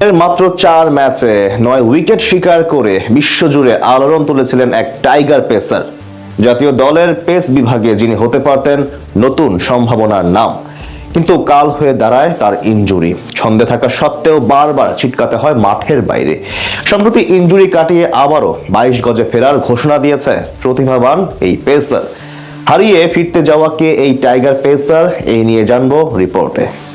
মাত্র চার ম্যাচে নয় উইকেট শিকার করে বিশ্বজুড়ে আলোড়ন তুলেছিলেন এক টাইগার পেসার। জাতীয় দলের পেস বিভাগে যিনি হতে পারতেন নতুন সম্ভাবনার নাম। কিন্তু কাল হয়ে দাঁড়ায় তার ইনজুরি। ছন্দে থাকা সত্ত্বেও বারবার ছিটকাতে হয় মাঠের বাইরে। সম্প্রতি ইনজুরি কাটিয়ে আবারও বাইশ গজে ফেরার ঘোষণা দিয়েছে প্রতিভাবান এই পেসার। হারিয়ে ফিরতে যাওয়া কে এই টাইগার পেসার? এই নিয়ে জানব রিপোর্টে।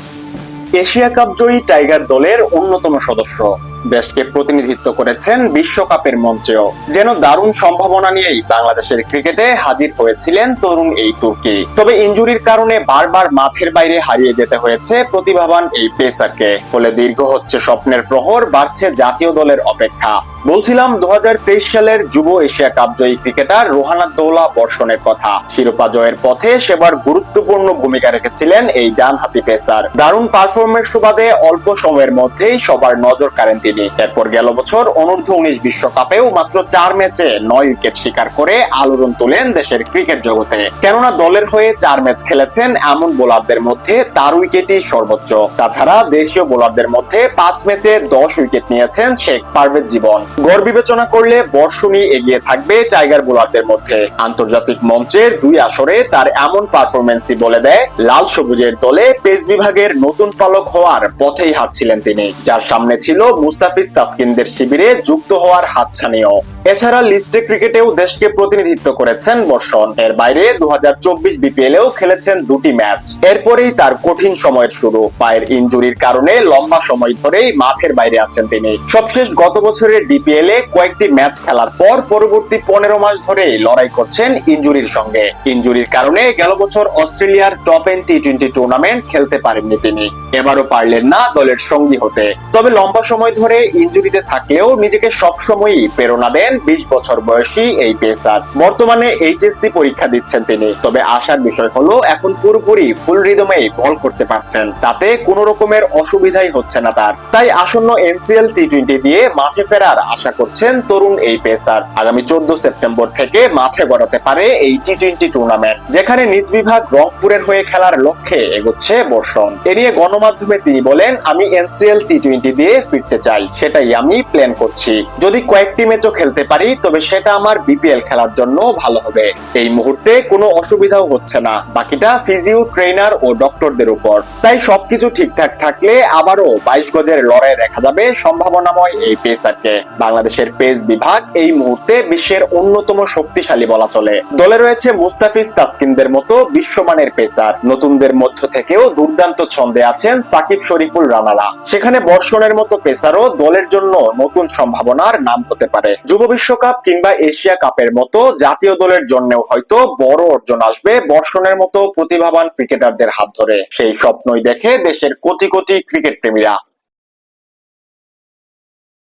এশিয়া কাপ জয়ী টাইগার দলের অন্যতম সদস্য। দেশকে প্রতিনিধিত্ব করেছেন বিশ্বকাপের মঞ্চেও। যেন দারুণ সম্ভাবনা নিয়েই বাংলাদেশের ক্রিকেটে হাজির হয়েছিলেন তরুণ এই তুর্কি। তবে ইঞ্জুরির কারণে বারবার মাঠের বাইরে হারিয়ে যেতে হয়েছে প্রতিভাবান এই পেসারকে। ফলে দীর্ঘ হচ্ছে স্বপ্নের প্রহর, বাড়ছে জাতীয় দলের অপেক্ষা। বলছিলাম দু হাজার তেইশ সালের যুব এশিয়া কাপ জয়ী ক্রিকেটার রোহানাদ্দৌলা বর্ষণের কথা। শিরোপা জয়ের পথে সেবার গুরুত্বপূর্ণ ভূমিকা রেখেছিলেন এই ডানহাতি পেসার। দারুণ পারফরমেন্স সুবাদে অল্প সময়ের মধ্যেই সবার নজর কাড়েন তিনি। এরপর গেল বছর অনূর্ধ্ব উনিশ বিশ্বকাপেও মাত্র চার ম্যাচে নয় উইকেট শিকার করে আলোড়ন তোলেন দেশের ক্রিকেট জগতে। কেননা দলের হয়ে চার ম্যাচ খেলেছেন এমন বোলারদের মধ্যে তার উইকেটই সর্বোচ্চ। তাছাড়া দেশীয় বোলারদের মধ্যে পাঁচ ম্যাচে দশ উইকেট নিয়েছেন শেখ পারভেজ জীবন। গড় বিবেচনা করলে বর্ষণই এগিয়ে থাকবে টাইগার বোলারদের মধ্যে। আন্তর্জাতিক মঞ্চের দুই আসরে তার এমন পারফরমেন্সই বলে দেয়, লাল সবুজের দলে পেস বিভাগের নতুন পালক হওয়ার পথেই হাঁটছিলেন তিনি, যার সামনে ছিল মুস্তাফিজ তাসকিনদের শিবিরে যুক্ত হওয়ার হাতছানিও। এছাড়া লিস্টে ক্রিকেটেও দেশকে প্রতিনিধিত্ব করেছেন বর্ষণ। এর বাইরে দু বিপিএল এও খেলেছেন দুটি ম্যাচ। এরপরেই তার কঠিন সময়ের শুরু। পায়ের ইনজুরির কারণে লম্বা সময় ধরেই মাঠের বাইরে আছেন তিনি। সবশেষ গত বছরের ডিপিএল এ কয়েকটি ম্যাচ খেলার পর পরবর্তী পনেরো মাস ধরে লড়াই করছেন ইনজুরির সঙ্গে। ইঞ্জুরির কারণে গেল বছর অস্ট্রেলিয়ার top end T twenty tournament খেলতে পারেননি তিনি। এবারও পারলেন না দলের সঙ্গী হতে। তবে লম্বা সময় ধরে ইনজুরিতে থাকলেও নিজেকে সবসময়ই প্রেরণা দেন বিশ বছর বয়সী এই পেসার। বর্তমানে এইচএসসি পরীক্ষা দিচ্ছেন তিনি। তবে আশার বিষয় হলো, এখন পুরোপুরি ফুল রিদমেই বল করতে পারছেন। তাতে কোনো রকমের অসুবিধাই হচ্ছে না তার। তাই আসন্ন এনসিএল টি টোয়েন্টি দিয়ে মাঠে ফেরার আশা করছেন তরুণ এই পেসার। আগামী চোদ্দ সেপ্টেম্বর থেকে মাঠে গড়াতে পারে এই টি টোয়েন্টি টুর্নামেন্ট যেখানে নিজ বিভাগ রংপুরের হয়ে খেলার লক্ষ্যে এগোচ্ছে বর্ষণ। এ নিয়ে গণমাধ্যমে তিনি বলেন, আমি এনসিএল টি টোয়েন্টি দিয়ে ফিরতে চাই। সেটাই আমি প্ল্যান করছি। যদি কয়েকটি ম্যাচও খেলতে পারি, তবে সেটা আমার বিপিএল খেলার জন্য ভালো হবে। এই মুহূর্তে কোনো অসুবিধাও হচ্ছে না। বাকিটা ফিজিও ট্রেনার ও ডক্টরদের উপর। তাই সবকিছু ঠিকঠাক থাকলে আবারও বাইশ গজের লড়াই দেখা যাবে সম্ভাবনাময় এই পেসারকে। বাংলাদেশের পেস বিভাগ এই মুহূর্তে বিশ্বের অন্যতম শক্তিশালী বলা চলে। দলে রয়েছে মুস্তাফিজ তাসকিনদের মতো বিশ্বমানের পেসার। নতুনদের মধ্য থেকেও দুর্দান্ত ছন্দে আছেন সাকিব শরীফুল রানারা। সেখানে বর্ষণের মতো পেসারও দলের জন্য নতুন সম্ভাবনার নাম হতে পারে। যুব বিশ্বকাপ কিংবা এশিয়া কাপের মতো জাতীয় দলের জন্যও হয়তো বড় অর্জন আসবে বর্ষণের মতো প্রতিভাবান ক্রিকেটারদের হাত ধরে। সেই স্বপ্নই দেখে দেশের কোটি কোটি ক্রিকেট প্রেমীরা